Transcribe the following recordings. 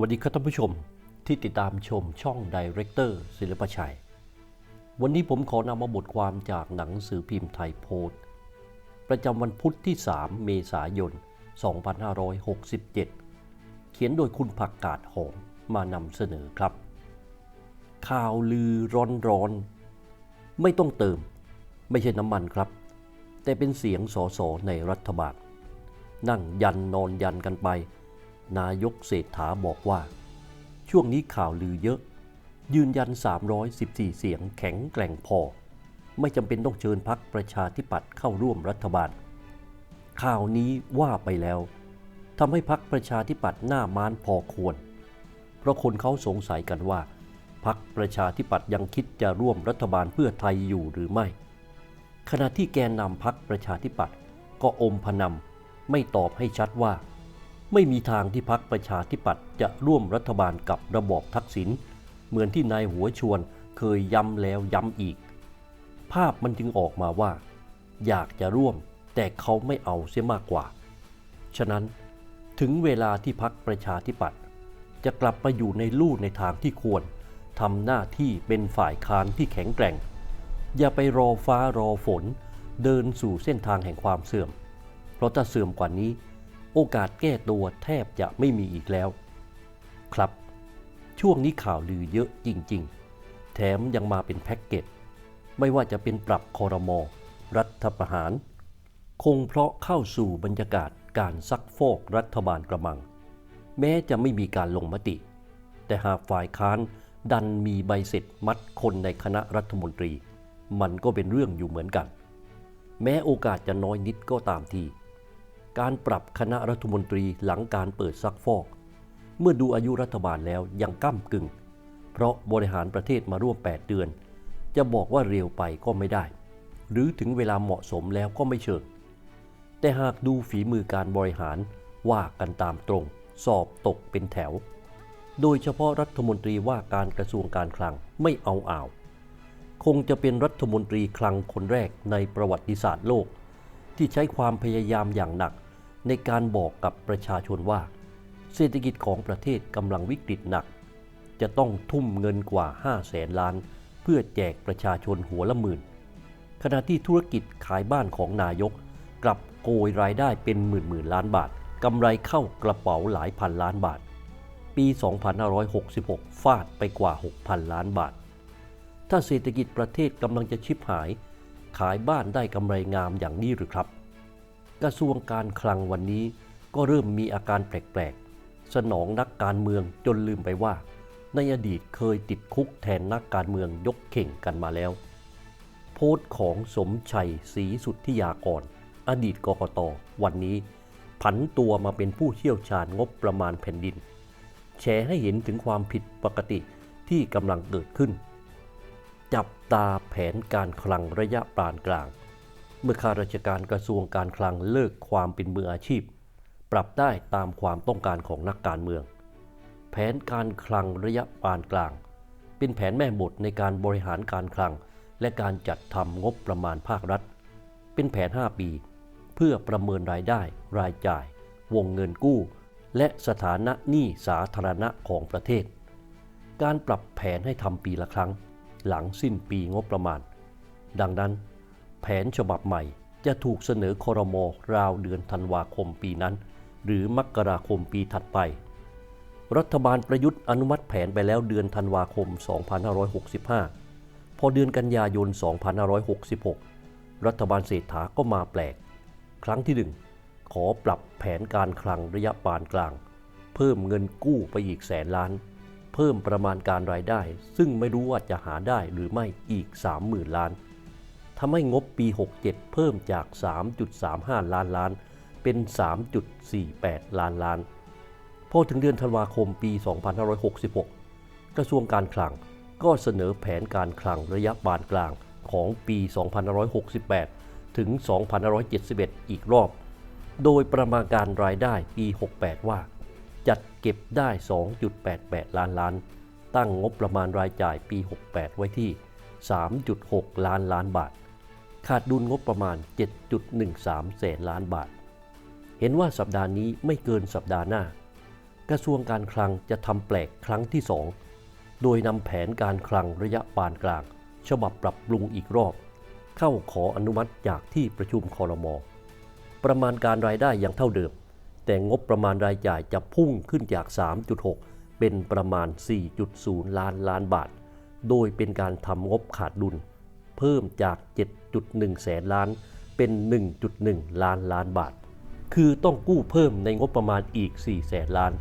วัสดีครับท่านผู้ชมที่ติดตามชมช่องดีเรคเตอร์ศิลปชัย วันนี้ผมขอนำมาบทความจากหนังสือพิมพ์ไทยโพสต์ ประจำวันพุธที่ 3 เมษายน 2567 เขียนโดยคุณผักกาดหอมมานำเสนอครับ ข่าวลือร้อนๆไม่ต้องเติม ไม่ใช่น้ำมันครับ แต่เป็นเสียงสอสอในรัฐบาล นั่งยันนอนยันกันไป นายกเศรษฐาบอกว่า ช่วงนี้ข่าวลือเยอะ ยืนยัน 314 เสียงแข็งแกร่งพอ ไม่จำเป็นต้องเชิญพักประชาธิปัตย์เข้าร่วมรัฐบาล ข่าวนี้ว่าไปแล้วทำให้พักประชาธิปัตย์หน้าม้านพอควร เพราะคนเขาสงสัยกันว่าพักประชาธิปัตย์ยังคิดจะร่วมรัฐบาลเพื่อไทยอยู่หรือไม่ ขณะที่แกนนำพักประชาธิปัตย์ก็อมพนำไม่ตอบให้ชัดว่า ไม่มีทางที่พักประชาธิปัตย์จะร่วมรัฐบาลกับระบอบทักษิณเหมือนที่นายหัวชวนเคยย้ำแล้วย้ำอีก ภาพมันจึงออกมาว่า อยากจะร่วมแต่เขาไม่เอาเสียมากกว่า ฉะนั้นถึงเวลาที่พักประชาธิปัตย์จะกลับมาอยู่ในลู่ในทางที่ควรทำหน้าที่เป็นฝ่ายค้านที่แข็งแกร่ง อย่าไปรอฟ้ารอฝน เดินสู่เส้นทางแห่งความเสื่อม เพราะถ้าเสื่อมกว่านี้ โอกาสแก้ตัวแทบจะไม่มีอีกแล้ว ครับ ช่วงนี้ข่าวลือเยอะจริง ๆ แถมยังมาเป็นแพ็กเกจไม่ว่าจะเป็นปรับคอรมอรัฐประหาร คงเพราะเข้าสู่บรรยากาศการซักฟอกรัฐบาลกระมัง แม้จะไม่มีการลงมติ แต่หากฝ่ายค้านดันมีใบเสร็จมัดคนในคณะรัฐมนตรี มันก็เป็นเรื่องอยู่เหมือนกัน แม้โอกาสจะน้อยนิดก็ตามที การปรับคณะรัฐมนตรีหลังการเปิดซักฟอก เมื่อดูอายุรัฐบาลแล้วยังก้ากึ่ง เพราะบริหารประเทศมาร่วม 8 เดือน จะบอกว่าเร็วไปก็ไม่ได้ หรือถึงเวลาเหมาะสมแล้วก็ไม่เชิง แต่หากดูฝีมือการบริหารว่ากันตามตรง สอบตกเป็นแถว โดยเฉพาะรัฐมนตรีว่าการกระทรวงการคลังไม่เอาอ่าวคงจะเป็นรัฐมนตรีคลังคนแรกในประวัติศาสตร์โลก ที่ใช้ความพยายามอย่างหนัก ในการบอกกับประชาชนว่า เศรษฐกิจของประเทศกำลังวิกฤตหนัก จะต้องทุ่มเงินกว่า5แสนล้าน เพื่อแจกประชาชนหัวละหมื่น ขณะที่ธุรกิจขายบ้านของนายก กลับโกยรายได้เป็นหมื่นหมื่นล้านบาทกำไรเข้ากระเป๋าหลายพันล้านบาท ปี 2566 ฟาดไปกว่า 6,000 ล้านบาท ถ้าเศรษฐกิจประเทศกำลังจะชิบหาย ขายบ้านได้กำไรงามอย่างนี้หรือครับ กระทรวงการคลังวันนี้ก็เริ่มมีอาการแปลกๆ สนองนักการเมืองจนลืมไปว่า ในอดีตเคยติดคุกแทนนักการเมืองยกเข่งกันมาแล้ว โพสต์ของสมชัยศรีสุทธิยากร อดีตกกตวันนี้ ผันตัวมาเป็นผู้เชี่ยวชาญงบประมาณแผ่นดิน แชร์ให้เห็นถึงความผิดปกติที่กำลังเกิดขึ้น จับตาแผนการคลังระยะปานกลาง เมื่อข้าราชการกระทรวงการคลังเลิกความเป็นมืออาชีพ ปรับได้ตามความต้องการของนักการเมือง แผนการคลังระยะปานกลาง เป็นแผนแม่บทในการบริหารการคลัง และการจัดทำงบประมาณภาครัฐ เป็นแผน 5 ปี เพื่อประเมินรายได้ รายจ่าย วงเงินกู้ และสถานะหนี้สาธารณะของประเทศ การปรับแผนให้ทำปีละครั้ง หลังสิ้นปีงบประมาณ ดังนั้น ผนฉบับใหม่ จะถูกเสนอคอรมอราวเดือนธันวาคมปีนั้น หรือมกราคมปีถัดไป รัฐบาลประยุทธ์อนุมัติแผนไปแล้วเดือนธันวาคม 2565 พอเดือนกันยายน 2566 รัฐบาลเศรษฐาก็มาแปลก ครั้งที่หนึ่งขอปรับแผนการคลังระยะปานกลาง เพิ่มเงินกู้ไปอีกแสนล้านเพิ่มประมาณการรายได้ ซึ่งไม่รู้ว่าจะหาได้หรือไม่อีก 30,000 ล้าน ทำให้งบปี 67 เพิ่มจาก 3.35 ล้านล้าน เป็น 3.48 ล้านล้าน พอถึงเดือนธันวาคมปี 2566 กระทรวงการคลังก็เสนอแผนการคลังระยะปานกลางของปี 2568 ถึง 2571 อีกรอบ โดยประมาณการรายได้ปี 68 ว่า จัดเก็บได้ 2.88 ล้านล้าน ตั้งงบประมาณรายจ่ายปี 68 ไว้ที่ 3.6 ล้านล้านบาท ขาดดุลงบประมาณ 7.13 แสนล้านบาท เห็นว่าสัปดาห์นี้ไม่เกินสัปดาห์หน้า กระทรวงการคลังจะทำแปลกครั้งที่สองโดยนำแผนการคลังระยะปานกลาง ฉบับปรับปรุงอีกรอบ เข้าขออนุมัติจากที่ประชุมคอรมอประมาณการรายได้ยังเท่าเดิม แต่งบประมาณรายจ่ายจะพุ่งขึ้นจาก 3.6 เป็นประมาณ 4.0 ล้านล้านบาท โดยเป็นการทำงบขาดดุล เพิ่มจาก 7.1 แสนล้านเป็น 1.1 ล้านล้านบาท คือต้องกู้เพิ่มในงบประมาณอีก 4 แสนล้าน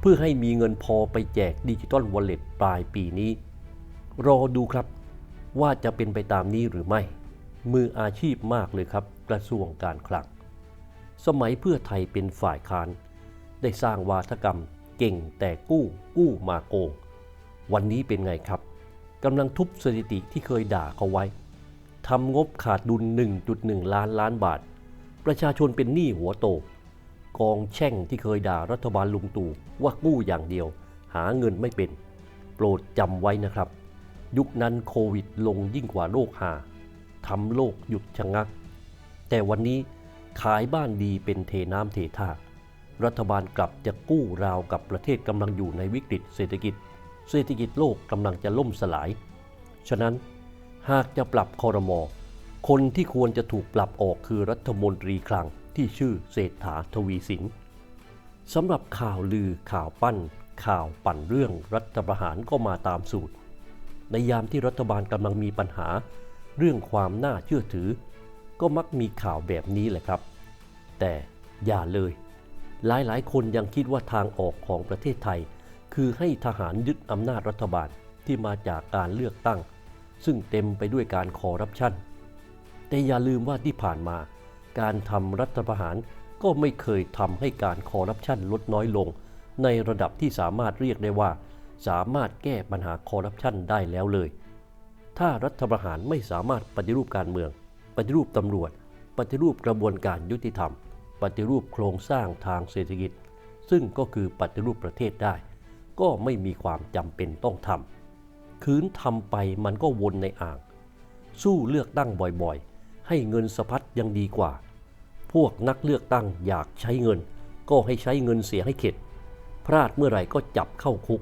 เพื่อให้มีเงินพอไปแจกดิจิตอลวอลเล็ตปลายปีนี้ รอดูครับว่าจะเป็นไปตามนี้หรือไม่ มืออาชีพมากเลยครับกระทรวงการคลัง สมัยเพื่อไทยเป็นฝ่ายค้าน ได้สร้างวาทกรรมเก่งแต่กู้กู้มาโกง วันนี้เป็นไงครับ กำลังทุบสถิติที่เคยด่าเขาไว้ทำงบขาดดุล 1.1 ล้านล้านบาท ประชาชนเป็นหนี้หัวโต กองแช่งที่เคยด่ารัฐบาลลุงตู่ว่ากู้อย่างเดียว หาเงินไม่เป็น โปรดจำไว้นะครับ ยุคนั้นโควิดลงยิ่งกว่าโรคหาทำโลกหยุดชะงัก แต่วันนี้ขายบ้านดีเป็นเทน้ำเทท่ารัฐบาลกลับจะกู้ราวกับประเทศกำลังอยู่ในวิกฤตเศรษฐกิจ เศรษฐกิจโลกกำลังจะล่มสลาย ฉะนั้นหากจะปรับคอรมอคนที่ควรจะถูกปรับออกคือรัฐมนตรีคลังที่ชื่อเศรษฐาทวีสินสำหรับข่าวลือข่าวปั้น ข่าวปั่นเรื่องรัฐประหารก็มาตามสูตร ในยามที่รัฐบาลกำลังมีปัญหา เรื่องความน่าเชื่อถือ ก็มักมีข่าวแบบนี้แหละครับ แต่อย่าเลย หลายๆ คนยังคิดว่าทางออกของประเทศไทย คือให้ทหารยึดอำนาจรัฐบาลที่มาจากการเลือกตั้ง ซึ่งเต็มไปด้วยการคอร์รัปชัน แต่อย่าลืมว่าที่ผ่านมา การทำรัฐประหารก็ไม่เคยทำให้การคอร์รัปชันลดน้อยลง ในระดับที่สามารถเรียกได้ว่า สามารถแก้ปัญหาคอร์รัปชันได้แล้วเลย ถ้ารัฐประหารไม่สามารถปฏิรูปการเมือง ปฏิรูปตำรวจ ปฏิรูปกระบวนการยุติธรรม ปฏิรูปโครงสร้างทางเศรษฐกิจ ซึ่งก็คือปฏิรูปประเทศได้ ก็ไม่มีความจำเป็นต้องทำคืนทำไปมันก็วนในอ่าง สู้เลือกตั้งบ่อยๆ ให้เงินสะพัดยังดีกว่า พวกนักเลือกตั้งอยากใช้เงิน ก็ให้ใช้เงินเสียให้เข็ด พลาดเมื่อไหร่ก็จับเข้าคุก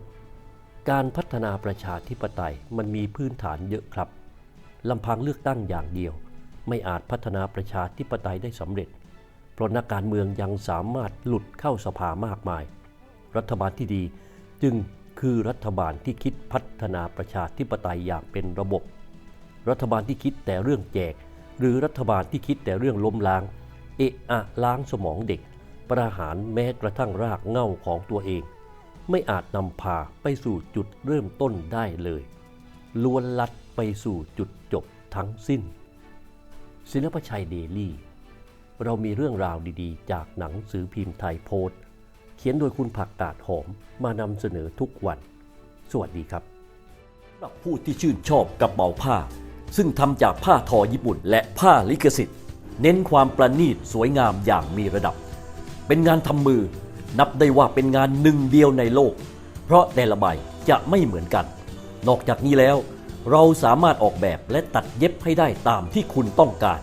การพัฒนาประชาธิปไตยมันมีพื้นฐานเยอะครับลำพังเลือกตั้งอย่างเดียว ไม่อาจพัฒนาประชาธิปไตยได้สำเร็จ เพราะนักการเมืองยังสามารถหลุดเข้าสภามากมาย รัฐบาลที่ดี จึงคือรัฐบาลที่คิดพัฒนาประชาธิปไตยอย่างเป็นระบบ รัฐบาลที่คิดแต่เรื่องแจก หรือรัฐบาลที่คิดแต่เรื่องล้มล้าง เอะอะล้างสมองเด็ก ประหารแม้กระทั่งรากเง้าของตัวเอง ไม่อาจนำพาไปสู่จุดเริ่มต้นได้เลยล้วนลัดไปสู่จุดจบทั้งสิ้น ศิลปชัยเดลี่ เรามีเรื่องราวดีๆ จากหนังสือพิมพ์ไทยโพสต์ เขียนโดยคุณผักกาดหอมมานำเสนอทุกวัน สวัสดีครับสำหรับผู้ที่ชื่นชอบกระเป๋าผ้า ซึ่งทำจากผ้าทอญี่ปุ่น และผ้าลิขสิทธิ์ เน้นความประณีตสวยงามอย่างมีระดับ เป็นงานทำมือนับได้ว่าเป็นงานหนึ่งเดียวในโลก เพราะแต่ละใบจะไม่เหมือนกัน นอกจากนี้แล้ว เราสามารถออกแบบและตัดเย็บให้ได้ตามที่คุณต้องการ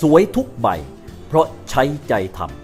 สวยทุกใบ เพราะใช้ใจทำ